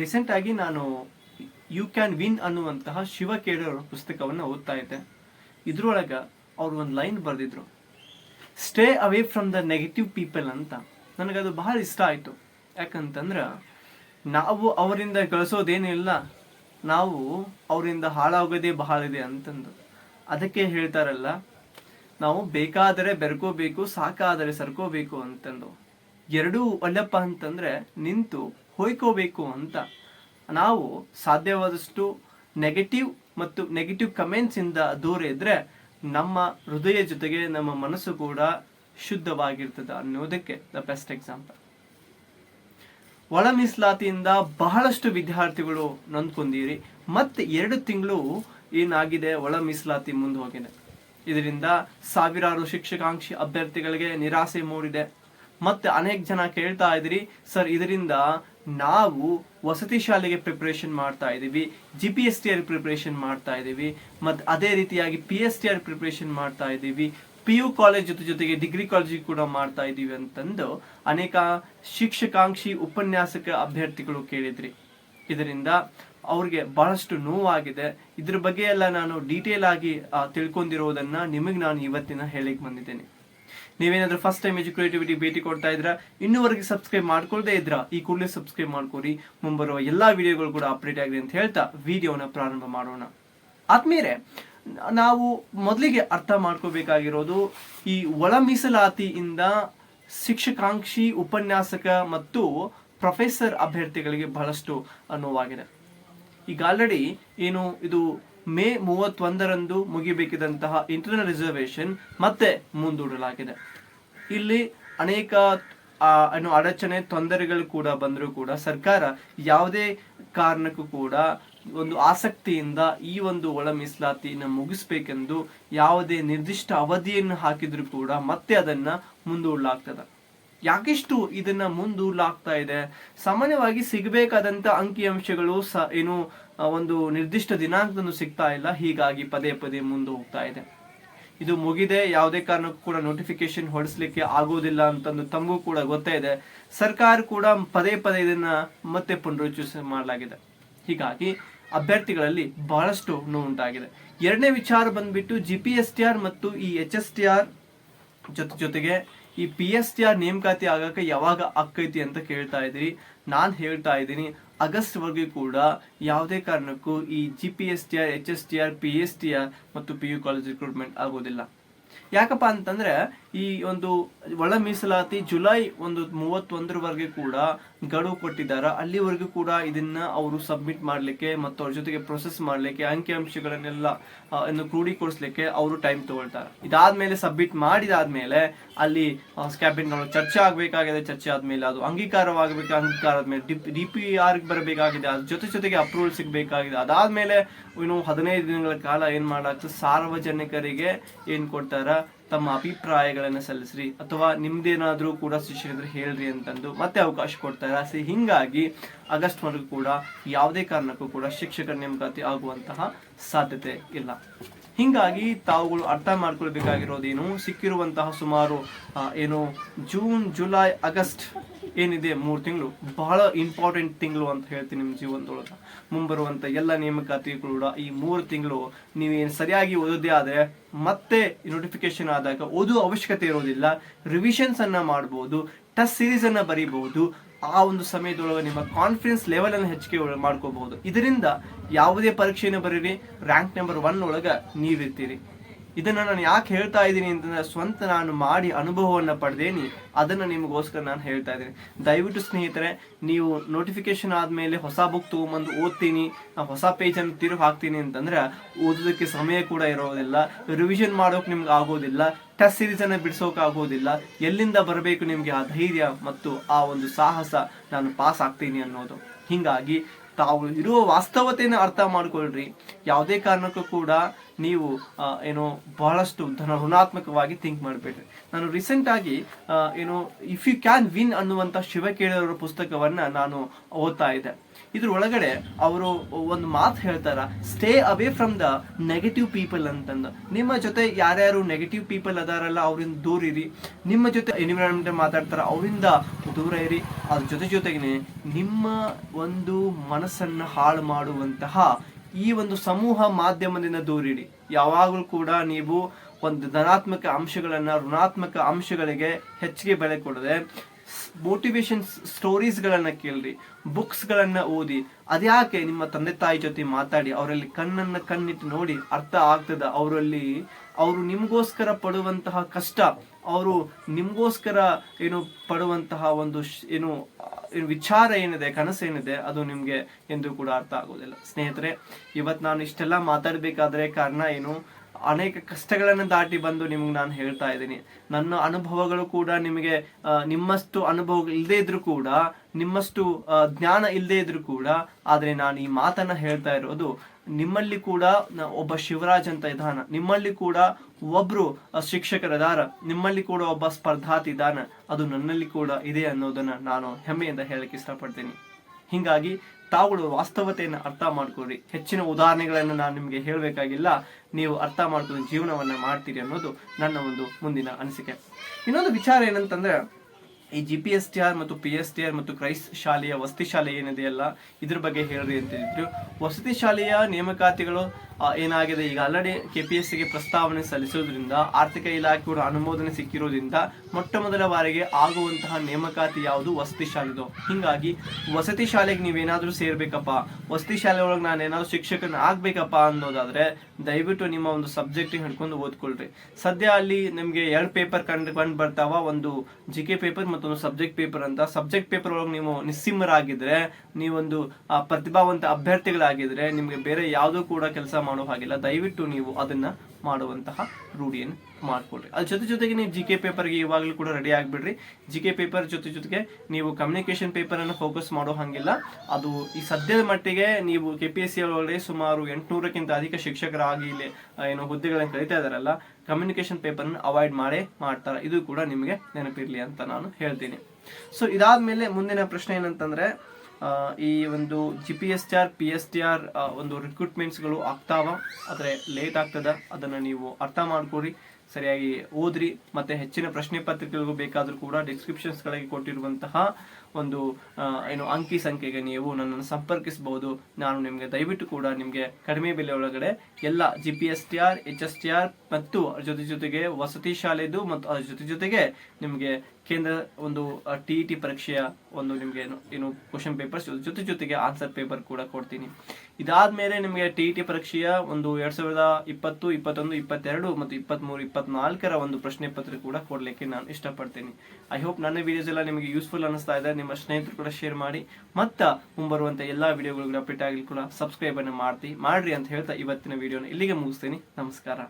Recent ಆಗಿ ನಾನು you can win ಅನ್ನುವಂತಹ ಶಿವ ಕೇಳೋರ ಪುಸ್ತಕವನ್ನು ಓದ್ತಾ ಇದ್ದೆ. ಇದ್ರೊಳಗೆ ಅವ್ರು ಒಂದು line ಬರೆದಿದ್ರು. Stay away from the negative people ಅಂತ. ನನಗದು ಬಹಳ ಇಷ್ಟ ಆಯಿತು. ಯಾಕಂತಂದ್ರೆ ನಾವು ಅವರಿಂದ ಗಳಿಸೋದೇನಿಲ್ಲ, ನಾವು ಅವರಿಂದ ಹಾಳಾಗೋದೇ ಬಹಳ ಇದೆ ಅಂತಂದು. ಅದಕ್ಕೆ ಹೇಳ್ತಾರಲ್ಲ, ನಾವು ಬೇಕಾದರೆ ಬೆರ್ಕೋಬೇಕು, ಸಾಕಾದರೆ ಸರ್ಕೋಬೇಕು ಅಂತಂದು. ಎರಡೂ ಒಳ್ಳೆಪ್ಪ ಅಂತಂದ್ರೆ ನಿಂತು ಹೊಯ್ಕೋಬೇಕು ಅಂತ ನಾವು ಸಾಧ್ಯವಾದಷ್ಟು ನೆಗೆಟಿವ್ ಮತ್ತು ನೆಗೆಟಿವ್ ಕಮೆಂಟ್ಸಿಂದ ದೂರ ಇದ್ರೆ ನಮ್ಮ ಹೃದಯ ಜೊತೆಗೆ ನಮ್ಮ ಮನಸ್ಸು ಕೂಡ ಶುದ್ಧವಾಗಿರ್ತದೆ ಅನ್ನೋದಕ್ಕೆ ದ ಬೆಸ್ಟ್ ಎಕ್ಸಾಂಪಲ್ ಒಳ ಮೀಸಲಾತಿಯಿಂದ ಬಹಳಷ್ಟು ವಿದ್ಯಾರ್ಥಿಗಳು ನೊಂದ್ಕೊಂಡಿರಿ. ಮತ್ತೆ ಎರಡು ತಿಂಗಳು ಏನಾಗಿದೆ ಒಳ ಮೀಸಲಾತಿ ಮುಂದೆ ಹೋಗಿದೆ. ಇದರಿಂದ ಸಾವಿರಾರು ಶಿಕ್ಷಕಾಂಕ್ಷಿ ಅಭ್ಯರ್ಥಿಗಳಿಗೆ ನಿರಾಸೆ ಮೂಡಿದೆ. ಮತ್ತೆ ಅನೇಕ ಜನ ಕೇಳ್ತಾ ಇದ್ರಿ, ಸರ್, ಇದರಿಂದ ನಾವು ವಸತಿ ಶಾಲೆಗೆ ಪ್ರಿಪ್ರೇಷನ್ ಮಾಡ್ತಾ ಇದ್ದೀವಿ G P S T R preparation ಮಾಡ್ತಾ ಇದ್ದೀವಿ ಮತ್ತು ಅದೇ ರೀತಿಯಾಗಿ P S T R preparation ಮಾಡ್ತಾ ಇದ್ದೀವಿ ಪಿ ಯು ಕಾಲೇಜ್ ಜೊತೆ ಜೊತೆಗೆ ಡಿಗ್ರಿ ಕಾಲೇಜ್ ಕೂಡ ಮಾಡ್ತಾ ಇದ್ದೀವಿ ಅಂತಂದು ಅನೇಕ ಶಿಕ್ಷಕಾಂಕ್ಷಿ ಉಪನ್ಯಾಸಕ ಅಭ್ಯರ್ಥಿಗಳು ಕೇಳಿದ್ರಿ. ಇದರಿಂದ ಅವ್ರಿಗೆ ಬಹಳಷ್ಟು ನೋವಾಗಿದೆ. ಇದ್ರ ಬಗ್ಗೆ ಎಲ್ಲ ನಾನು ಡೀಟೇಲ್ ಆಗಿ ತಿಳ್ಕೊಂಡಿರೋದನ್ನ ನಿಮಗೆ ನಾನು ಇವತ್ತಿನ ಹೇಳಿಕ್ ಬಂದಿದ್ದೇನೆ. ನೀವೇನಾದ್ರೂ ಫಸ್ಟ್ ಟೈಮ್ ಎಜುಕೇಟಿವಿಟಿ ಭೇಟಿ ಕೊಡ್ತಾ ಇದ್ರ, ಇನ್ನೂವರೆಗೆ ಸಬ್ಸ್ಕ್ರೈಬ್ ಮಾಡ್ಕೊಳ್ದೇ ಇದ್ರ, ಈ ಕೂಡಲೇ ಸಬ್ಸ್ಕ್ರೈಬ್ ಮಾಡ್ಕೊರಿ. ಮುಂಬರುವ ಎಲ್ಲಾ ವಿಡಿಯೋಗಳು ಕೂಡ ಅಪ್ಡೇಟ್ ಆಗಿದೆ ಅಂತ ಹೇಳ್ತಾ ವಿಡಿಯೋನ ಪ್ರಾರಂಭ ಮಾಡೋಣ. ಆದ್ಮೇಲೆ, ನಾವು ಮೊದಲಿಗೆ ಅರ್ಥ ಮಾಡ್ಕೋಬೇಕಾಗಿರೋದು, ಈ ಒಳ ಮೀಸಲಾತಿಯಿಂದ ಶಿಕ್ಷಕಾಂಕ್ಷಿ, ಉಪನ್ಯಾಸಕ ಮತ್ತು ಪ್ರೊಫೆಸರ್ ಅಭ್ಯರ್ಥಿಗಳಿಗೆ ಬಹಳಷ್ಟು ನೋವಾಗಿದೆ ಈಗ ಆಲ್ರೆಡಿ ಏನು ಇದು ಮೇ ಮೂವತ್ತೊಂದರಂದು ಮುಗಿಬೇಕಿದಂತಹ ಇಂಟರ್ನಲ್ ರಿಸರ್ವೇಶನ್ ಮತ್ತೆ ಮುಂದೂಡಲಾಗಿದೆ. ಇಲ್ಲಿ ಅನೇಕ ಏನು ಅಡಚಣೆ, ತೊಂದರೆಗಳು ಕೂಡ ಬಂದರೂ ಕೂಡ ಸರ್ಕಾರ ಯಾವುದೇ ಕಾರಣಕ್ಕೂ ಕೂಡ ಒಂದು ಆಸಕ್ತಿಯಿಂದ ಈ ಒಂದು ಒಳ ಮೀಸಲಾತಿಯನ್ನು ಮುಗಿಸ್ಬೇಕೆಂದು ಯಾವುದೇ ನಿರ್ದಿಷ್ಟ ಅವಧಿಯನ್ನು ಹಾಕಿದ್ರೂ ಕೂಡ ಮತ್ತೆ ಅದನ್ನು ಮುಂದೂಡಲಾಗ್ತದೆ. ಯಾಕಿಷ್ಟು ಇದನ್ನ ಮುಂದೂಡಲಾಗ್ತಾ ಇದೆ? ಸಾಮಾನ್ಯವಾಗಿ ಸಿಗಬೇಕಾದಂತ ಅಂಕಿಅಂಶಗಳು ಸ ಏನು ಒಂದು ನಿರ್ದಿಷ್ಟ ದಿನಾಂಕದನ್ನು ಸಿಗ್ತಾ ಇಲ್ಲ. ಹೀಗಾಗಿ ಪದೇ ಪದೇ ಮುಂದೆ ಹೋಗ್ತಾ ಇದೆ. ಇದು ಮುಗಿದೆ. ಯಾವುದೇ ಕಾರಣಕ್ಕೂ ಕೂಡ ನೋಟಿಫಿಕೇಶನ್ ಹೊಡಿಸ್ಲಿಕ್ಕೆ ಆಗೋದಿಲ್ಲ ಅಂತಂದು ತಮಗೂ ಕೂಡ ಗೊತ್ತೇ ಇದೆ. ಸರ್ಕಾರ ಕೂಡ ಪದೇ ಪದೇ ಇದನ್ನ ಮತ್ತೆ ಪುನರುಚ್ಚರಿಸ ಮಾಡಲಾಗಿದೆ. ಹೀಗಾಗಿ ಅಭ್ಯರ್ಥಿಗಳಲ್ಲಿ ಬಹಳಷ್ಟು ನೋವುಂಟಾಗಿದೆ. ಎರಡನೇ ವಿಚಾರ ಬಂದ್ಬಿಟ್ಟು G P S T R ಮತ್ತು ಈ ಎಚ್ ಎಸ್ ಟಿ ಆರ್ ಜೊತೆ ಜೊತೆಗೆ ಈ ಪಿ ಎಸ್ ಟಿ ಆರ್ ನೇಮಕಾತಿ ಆಗಕ್ಕೆ ಯಾವಾಗ ಆಕ್ಕೈತಿ ಅಂತ ಕೇಳ್ತಾ ಇದ್ದೀರಿ. ನಾನು ಹೇಳ್ತಾ ಇದ್ದೀನಿ, ಆಗಸ್ಟ್ ವರೆಗೂ ಕೂಡ ಯಾವುದೇ ಕಾರಣಕ್ಕೂ ಈ G P S T R H S T R P S T R ಮತ್ತು ಪಿ ಯು ಕಾಲೇಜ್ ರಿಕ್ರೂಟ್ಮೆಂಟ್ ಆಗೋದಿಲ್ಲ. ಯಾಕಪ್ಪ ಅಂತಂದ್ರೆ ಈ ಒಂದು ಒಳ ಮೀಸಲಾತಿ ಜುಲೈ ಒಂದು ಮೂವತ್ತೊಂದರವರೆಗೆ ಕೂಡ ಗಡುವು ಕೊಟ್ಟಿದ್ದಾರೆ. ಅಲ್ಲಿವರೆಗೂ ಕೂಡ ಇದನ್ನ ಅವರು ಸಬ್ಮಿಟ್ ಮಾಡಲಿಕ್ಕೆ ಮತ್ತು ಅವ್ರ ಜೊತೆಗೆ ಪ್ರೊಸೆಸ್ ಮಾಡಲಿಕ್ಕೆ ಅಂಕಿಅಂಶಗಳನ್ನೆಲ್ಲ ಆ, ಇನ್ನು ಕ್ರೋಢೀಕರಿಸಲಿಕ್ಕೆ ಅವರು ಟೈಮ್ ತಗೊಳ್ತಾರೆ. ಇದಾದ್ಮೇಲೆ ಸಬ್ಮಿಟ್ ಮಾಡಿದಾದ್ಮೇಲೆ ಅಲ್ಲಿ ಕ್ಯಾಬಿನೆಟ್ ಚರ್ಚೆ ಆಗಬೇಕಾಗಿದೆ ಚರ್ಚೆ ಆದ್ಮೇಲೆ ಅದು ಅಂಗೀಕಾರವಾಗಬೇಕು ಅಂಗೀಕಾರ ಆದ್ಮೇಲೆ ಡಿ ಪಿ ಆರ್ಗೆ ಬರಬೇಕಾಗಿದೆ ಅದ್ರ ಜೊತೆ ಜೊತೆಗೆ ಅಪ್ರೂವಲ್ ಸಿಗಬೇಕಾಗಿದೆ. ಅದಾದ್ಮೇಲೆ ಇನ್ನು ಹದಿನೈದು ದಿನಗಳ ಕಾಲ ಏನ್ ಮಾಡಲಾಗ್ತದೆ ಸಾರ್ವಜನಿಕರಿಗೆ ಏನ್ ಕೊಡ್ತಾರ? ತಮ್ಮ ಅಭಿಪ್ರಾಯಗಳನ್ನ ಸಲ್ಲಿಸ್ರಿ ಅಥವಾ ನಿಮ್ದೇನಾದ್ರೂ ಕೂಡ ಶಿಕ್ಷಕರು ಹೇಳ್ರಿ ಅಂತಂದು ಮತ್ತೆ ಅವಕಾಶ ಕೊಡ್ತಾರೆ. ಸಿ, ಹಿಂಗಾಗಿ ಆಗಸ್ಟ್ ವರೆಗೂ ಕೂಡ ಯಾವುದೇ ಕಾರಣಕ್ಕೂ ಕೂಡ ಶಿಕ್ಷಕರ ನೇಮಕಾತಿ ಆಗುವಂತಹ ಸಾಧ್ಯತೆ ಇಲ್ಲ. ಹಿಂಗಾಗಿ ತಾವುಗಳು ಅರ್ಥ ಮಾಡ್ಕೊಳ್ಬೇಕಾಗಿರೋದೇನು? ಸಿಕ್ಕಿರುವಂತಹ ಸುಮಾರು ಏನು, ಜೂನ್, ಜುಲೈ, ಆಗಸ್ಟ್ ಏನಿದೆ ಮೂರು ತಿಂಗಳು? ಬಹಳ ಇಂಪಾರ್ಟೆಂಟ್ ತಿಂಗಳು ಅಂತ ಹೇಳ್ತೀನಿ ನಿಮ್ಮ ಜೀವನದೊಳಗೆ. ಮುಂಬರುವಂತ ಎಲ್ಲ ನೇಮಕಾತಿ ಕೂಡ ಈ ಮೂರು ತಿಂಗಳು ನೀವೇನು ಸರಿಯಾಗಿ ಓದೋದೇ ಆದ್ರೆ ಮತ್ತೆ ನೋಟಿಫಿಕೇಶನ್ ಆದಾಗ ಓದುವ ಅವಶ್ಯಕತೆ ಇರೋದಿಲ್ಲ ರಿವಿಷನ್ಸ್ ಅನ್ನ ಮಾಡಬಹುದು ಟೆಸ್ಟ್ ಸೀರೀಸ್ ಅನ್ನ ಬರೀಬಹುದು, ಆ ಒಂದು ಸಮಯದೊಳಗೆ ನಿಮ್ಮ ಕಾನ್ಫಿಡೆನ್ಸ್ ಲೆವೆಲ್ ಅನ್ನು ಹೆಚ್ಚಿಗೆ ಮಾಡ್ಕೋಬಹುದು. ಇದರಿಂದ ಯಾವುದೇ ಪರೀಕ್ಷೆಯನ್ನು ಬರೀರಿ ರ್ಯಾಂಕ್ ನಂಬರ್ ಒನ್ ಒಳಗ ನೀವಿರ್ತೀರಿ. ಇದನ್ನ ನಾನು ಯಾಕೆ ಹೇಳ್ತಾ ಇದ್ದೀನಿ ಅಂತಂದ್ರೆ ಸ್ವಂತ ನಾನು ಮಾಡಿ ಅನುಭವವನ್ನು ಪಡೆದೇನಿ, ಅದನ್ನು ನಿಮಗೋಸ್ಕರ ನಾನು ಹೇಳ್ತಾ ಇದ್ದೀನಿ. ದಯವಿಟ್ಟು ಸ್ನೇಹಿತರೆ, ನೀವು ನೋಟಿಫಿಕೇಶನ್ ಆದಮೇಲೆ ಹೊಸ ಬುಕ್ ತೊಗೊಂಬಂದು ಓದ್ತೀನಿ ನಾನು ಹೊಸ ಪೇಜನ್ನು ತಿರುಗಿ ಹಾಕ್ತೀನಿ ಅಂತಂದ್ರೆ ಓದೋದಕ್ಕೆ ಸಮಯ ಕೂಡ ಇರೋದಿಲ್ಲ ರಿವಿಷನ್ ಮಾಡೋಕೆ ನಿಮ್ಗೆ ಆಗೋದಿಲ್ಲ ಟೆಸ್ಟ್ ಸೀರೀಸನ್ನು ಅನ್ನ ಬಿಡಿಸೋಕೆ ಆಗೋದಿಲ್ಲ, ಎಲ್ಲಿಂದ ಬರಬೇಕು ನಿಮಗೆ ಆ ಧೈರ್ಯ ಮತ್ತು ಆ ಒಂದು ಸಾಹಸ ನಾನು ಪಾಸ್ ಆಗ್ತೀನಿ ಅನ್ನೋದು. ಹೀಗಾಗಿ ತಾವು ಇರುವ ವಾಸ್ತವತೆಯನ್ನು ಅರ್ಥ ಮಾಡ್ಕೊಳ್ರಿ. ಯಾವುದೇ ಕಾರಣಕ್ಕೂ ಕೂಡ ನೀವು ಏನೋ ಬಹಳಷ್ಟು ಧನ ಋಣಾತ್ಮಕವಾಗಿ ಥಿಂಕ್ ಮಾಡಬೇಡ್ರಿ ನಾನು ರೀಸೆಂಟ್ ಆಗಿ ಆ, ಏನು ಇಫ್ ಯು ಕ್ಯಾನ್ ವಿನ್ ಅನ್ನುವಂಥ ಶಿವಕೇಳವರ ಪುಸ್ತಕವನ್ನ ನಾನು ಓದ್ತಾ ಇದ್ದೆ. ಇದ್ರ ಒಳಗಡೆ ಅವರು ಒಂದು ಮಾತು ಹೇಳ್ತಾರ stay away from the negative people ಅಂತಂದು. ನಿಮ್ಮ ಜೊತೆ ಯಾರ್ಯಾರು ನೆಗೆಟಿವ್ ಪೀಪಲ್ ಅದಾರಲ್ಲ ಅವರಿಂದ ದೂರ ಇರಿ. ನಿಮ್ಮ ಜೊತೆ ಎನ್ವಿರಾನ್ಮೆಂಟ್ ಮಾತಾಡ್ತಾರ ಅವರಿಂದ ದೂರ ಇರಿ. ಅದ್ರ ಜೊತೆ ಜೊತೆಗೆ ನಿಮ್ಮ ಒಂದು ಮನಸ್ಸನ್ನ ಹಾಳು ಮಾಡುವಂತಹ ಈ ಒಂದು ಸಮೂಹ ಮಾಧ್ಯಮದಿಂದ ದೂರಿಡಿ. ಯಾವಾಗಲೂ ಕೂಡ ನೀವು ಒಂದು ಧನಾತ್ಮಕ ಅಂಶಗಳನ್ನ ಋಣಾತ್ಮಕ ಅಂಶಗಳಿಗೆ ಹೆಚ್ಚಿಗೆ ಬೆಲೆ ಕೊಡದೆ ಮೋಟಿವೇಶನ್ ಸ್ಟೋರೀಸ್ಗಳನ್ನ ಕೇಳ್ರಿ ಬುಕ್ಸ್ಗಳನ್ನ ಓದಿ. ಅದ್ಯಾಕೆ ನಿಮ್ಮ ತಂದೆ ತಾಯಿ ಜೊತೆ ಮಾತಾಡಿ, ಅವರಲ್ಲಿ ಕಣ್ಣನ್ನ ಕಣ್ಣಿಟ್ಟು ನೋಡಿ ಅರ್ಥ ಆಗ್ತದ? ಅವರಲ್ಲಿ ಅವರು ನಿಮ್ಗೋಸ್ಕರ ಪಡುವಂತಹ ಕಷ್ಟ, ಅವರು ನಿಮ್ಗೋಸ್ಕರ ಏನು ಪಡುವಂತಹ ಒಂದು ಏನು ವಿಚಾರ ಏನಿದೆ, ಕನಸು ಏನಿದೆ, ಅದು ನಿಮ್ಗೆ ಎಂದು ಕೂಡ ಅರ್ಥ ಆಗೋದಿಲ್ಲ. ಸ್ನೇಹಿತರೆ, ಇವತ್ತು ನಾನು ಇಷ್ಟೆಲ್ಲ ಮಾತಾಡ್ಬೇಕಾದ್ರೆ ಕಾರಣ ಏನು? ಅನೇಕ ಕಷ್ಟಗಳನ್ನು ದಾಟಿ ಬಂದು ನಿಮ್ಗೆ ನಾನು ಹೇಳ್ತಾ ಇದ್ದೀನಿ. ನನ್ನ ಅನುಭವಗಳು ಕೂಡ ನಿಮಗೆ ನಿಮ್ಮಷ್ಟು ಅನುಭವ ಇಲ್ಲದೇ ಇದ್ರೂ ಕೂಡ, ನಿಮ್ಮಷ್ಟು ಜ್ಞಾನ ಇಲ್ಲದೇ ಇದ್ರೂ ಕೂಡ, ಆದರೆ ನಾನು ಈ ಮಾತನ್ನ ಹೇಳ್ತಾ ಇರೋದು ನಿಮ್ಮಲ್ಲಿ ಕೂಡ ಒಬ್ಬ ಶಿವರಾಜ್ ಅಂತ ಇದ್ದಾನ. ನಿಮ್ಮಲ್ಲಿ ಕೂಡ ಒಬ್ರು ಶಿಕ್ಷಕರದಾರ ನಿಮ್ಮಲ್ಲಿ ಕೂಡ ಒಬ್ಬ ಇದ್ದಾನ. ಅದು ನನ್ನಲ್ಲಿ ಕೂಡ ಇದೆ ಅನ್ನೋದನ್ನ ನಾನು ಹೆಮ್ಮೆಯಿಂದ ಹೇಳಕ್ಕೆ ಇಷ್ಟಪಡ್ತೀನಿ. ಹಿಂಗಾಗಿ ತಾವುಗಳು ವಾಸ್ತವತೆಯನ್ನು ಅರ್ಥ ಮಾಡ್ಕೊಳ್ರಿ. ಹೆಚ್ಚಿನ ಉದಾಹರಣೆಗಳನ್ನು ನಾನು ನಿಮಗೆ ಹೇಳಬೇಕಾಗಿಲ್ಲ. ನೀವು ಅರ್ಥ ಮಾಡ್ಕೊಂಡು ಜೀವನವನ್ನ ಮಾಡ್ತೀರಿ ಅನ್ನೋದು ನನ್ನ ಒಂದು ಮುಂದಿನ ಅನಿಸಿಕೆ. ಇನ್ನೊಂದು ವಿಚಾರ ಏನಂತಂದ್ರೆ ಈ G P S T R ಮತ್ತು ಪಿ ಎಸ್ ಟಿ ಆರ್ ಮತ್ತು ಕ್ರೈಸ್ ಶಾಲೆಯ ವಸತಿ ಶಾಲೆ ಏನಿದೆಯಲ್ಲ ಇದ್ರ ಬಗ್ಗೆ ಹೇಳ್ರಿ ಅಂತ ಹೇಳಿದ್ರು. ವಸತಿ ಶಾಲೆಯ ನೇಮಕಾತಿಗಳು ಏನಾಗಿದೆ? ಈಗ ಆಲ್ರೆಡಿ ಕೆ ಪಿ ಎಸ್ ಸಿಗೆ ಪ್ರಸ್ತಾವನೆ ಸಲ್ಲಿಸೋದ್ರಿಂದ, ಆರ್ಥಿಕ ಇಲಾಖೆ ಅನುಮೋದನೆ ಸಿಕ್ಕಿರೋದ್ರಿಂದ ಮೊಟ್ಟ ಮೊದಲ ಬಾರಿಗೆ ಆಗುವಂತಹ ನೇಮಕಾತಿ ಯಾವುದು? ವಸತಿ ಶಾಲೆದು. ಹಿಂಗಾಗಿ ವಸತಿ ಶಾಲೆಗೆ ನೀವೇನಾದ್ರೂ ಸೇರ್ಬೇಕಪ್ಪ. ವಸತಿ ಶಾಲೆ ಒಳಗೆ ನಾನು ಏನಾದ್ರು ಶಿಕ್ಷಕನ ಆಗ್ಬೇಕಪ್ಪ ಅನ್ನೋದಾದ್ರೆ ದಯವಿಟ್ಟು ನಿಮ್ಮ ಒಂದು ಸಬ್ಜೆಕ್ಟ್ ಹಿಡ್ಕೊಂಡು ಓದ್ಕೊಳ್ರಿ. ಸದ್ಯ ಅಲ್ಲಿ ನಿಮ್ಗೆ ಎರಡು ಪೇಪರ್ ಕಂಡು ಕಂಡು ಬರ್ತಾವ ಒಂದು ಜಿ ಕೆ ಪೇಪರ್ ಮತ್ತೊಂದು ಸಬ್ಜೆಕ್ಟ್ ಪೇಪರ್ ಅಂತ. ಸಬ್ಜೆಕ್ಟ್ ಪೇಪರ್ ಒಳಗೆ ನೀವು ನಿಸ್ಸಿಮ್ಮರಾಗಿದ್ರೆ ನೀವೊಂದು ಆ, ಪ್ರತಿಭಾವಂತ ಅಭ್ಯರ್ಥಿಗಳಾಗಿದ್ರೆ ನಿಮ್ಗೆ ಬೇರೆ ಯಾವುದೂ ಕೂಡ ಕೆಲಸ ಮಾಡೋ ಹಾಗಿಲ್ಲ. ದಯವಿಟ್ಟು ನೀವು ಅದನ್ನ ಮಾಡುವಂತಹ ರೂಢಿಯನ್ನು ಮಾಡ್ಕೊಳ್ರಿ. ಅದ್ರ ಜೊತೆ ಜೊತೆಗೆ ನೀವು ಜಿ ಕೆ ಪೇಪರ್ಗೆ ಇವಾಗಲೂ ಕೂಡ ರೆಡಿ ಆಗಿಬಿಡ್ರಿ. ಜಿ ಕೆ ಪೇಪರ್ ಜೊತೆ ಜೊತೆಗೆ ನೀವು ಕಮ್ಯುನಿಕೇಷನ್ ಪೇಪರ್ ಅನ್ನು ಫೋಕಸ್ ಮಾಡೋ ಹಾಗಿಲ್ಲ. ಅದು ಈ ಸದ್ಯದ ಮಟ್ಟಿಗೆ ನೀವು ಕೆ ಪಿ ಎಸ್ ಸಿ ಒಳಗಡೆ ಸುಮಾರು ಎಂಟುನೂರಕ್ಕಿಂತ ಅಧಿಕ ಶಿಕ್ಷಕರಾಗಿ ಇಲ್ಲಿ ಏನು ಹುದ್ದೆಗಳನ್ನು ಕಲಿತಾ ಇದಾರಲ್ಲ ಕಮ್ಯುನಿಕೇಷನ್ ಪೇಪರ್ ಅವಾಯ್ಡ್ ಮಾಡೇ ಮಾಡ್ತಾರೆ. ಇದು ಕೂಡ ನಿಮಗೆ ನೆನಪಿರ್ಲಿ ಅಂತ ನಾನು ಹೇಳ್ತೀನಿ. ಸೊ ಇದಾದ್ಮೇಲೆ ಮುಂದಿನ ಪ್ರಶ್ನೆ ಏನಂತಂದ್ರೆ ಈ ಒಂದು G P S T R P S T R ಒಂದು ರಿಕ್ರೂಟ್ಮೆಂಟ್ಸ್ಗಳು ಆಗ್ತಾವ. ಆದರೆ ಲೇಟ್ ಆಗ್ತದ. ಅದನ್ನು ನೀವು ಅರ್ಥ ಮಾಡ್ಕೊರಿ. ಸರಿಯಾಗಿ ಓದ್ರಿ, ಮತ್ತೆ ಹೆಚ್ಚಿನ ಪ್ರಶ್ನೆ ಪತ್ರಿಕೆಗಳಿಗೂ ಬೇಕಾದರೂ ಕೂಡ ಡಿಸ್ಕ್ರಿಪ್ಷನ್ಸ್ಗಳಿಗೆ ಕೊಟ್ಟಿರುವಂತಹ ಒಂದು ಏನು ಅಂಕಿ ಸಂಖ್ಯೆಗೆ ನೀವು ನನ್ನನ್ನು ಸಂಪರ್ಕಿಸಬಹುದು. ನಾನು ನಿಮಗೆ ದಯವಿಟ್ಟು ಕೂಡ ನಿಮಗೆ ಕಡಿಮೆ ಬೆಲೆ ಒಳಗಡೆ ಎಲ್ಲ G P S T R H S T R ಮತ್ತು ಅದ್ರ ಜೊತೆ ಜೊತೆಗೆ ವಸತಿ ಶಾಲೆದು ಮತ್ತು ಅದ್ರ ಜೊತೆ ಜೊತೆಗೆ ನಿಮಗೆ ಕೇಂದ್ರ ಒಂದು ಟಿ ಇ ಟಿ ಪರೀಕ್ಷೆಯ ಒಂದು ನಿಮಗೆ ಏನು ಏನು ಕ್ವಶನ್ ಪೇಪರ್ಸ್ ಜೊತೆ ಜೊತೆಗೆ ಆನ್ಸರ್ ಪೇಪರ್ ಕೂಡ ಕೊಡ್ತೀನಿ. ಇದಾದ್ಮೇಲೆ ನಿಮಗೆ ಟಿ ಟಿ ಪರೀಕ್ಷೆಯ ಒಂದು ಎರಡ್ ಸಾವಿರದ ಇಪ್ಪತ್ತು, ಇಪ್ಪತ್ತೊಂದು, ಇಪ್ಪತ್ತೆರಡು ಮತ್ತು ಇಪ್ಪತ್ಮೂರು, ಇಪ್ಪತ್ನಾಲ್ಕರ ಒಂದು ಪ್ರಶ್ನೆ ಪತ್ರಿಕೆ ಕೂಡ ಕೊಡಲಿಕ್ಕೆ ನಾನು ಇಷ್ಟಪಡ್ತೀನಿ. ಐ ಹೋಪ್ ನನ್ನ ವಿಡಿಯೋಸ್ ಎಲ್ಲ ನಿಮಗೆ ಯೂಸ್ಫುಲ್ ಅನಿಸ್ತಾ ಇದೆ. ನಿಮ್ಮ ಸ್ನೇಹಿತರು ಕೂಡ ಶೇರ್ ಮಾಡಿ. ಮತ್ತ ಮುಂಬರುವಂತ ಎಲ್ಲಾ ವಿಡಿಯೋಗಳು ಅಪ್ಡೇಟ್ ಆಗಲಿ ಕೂಡ ಸಬ್ಸ್ಕ್ರೈಬನ್ನು ಮಾಡ್ತಿ ಮಾಡ್ರಿ ಅಂತ ಹೇಳ್ತಾ ಇವತ್ತಿನ ವಿಡಿಯೋನ ಇಲ್ಲಿಗೆ ಮುಗಿಸ್ತೀನಿ. ನಮಸ್ಕಾರ.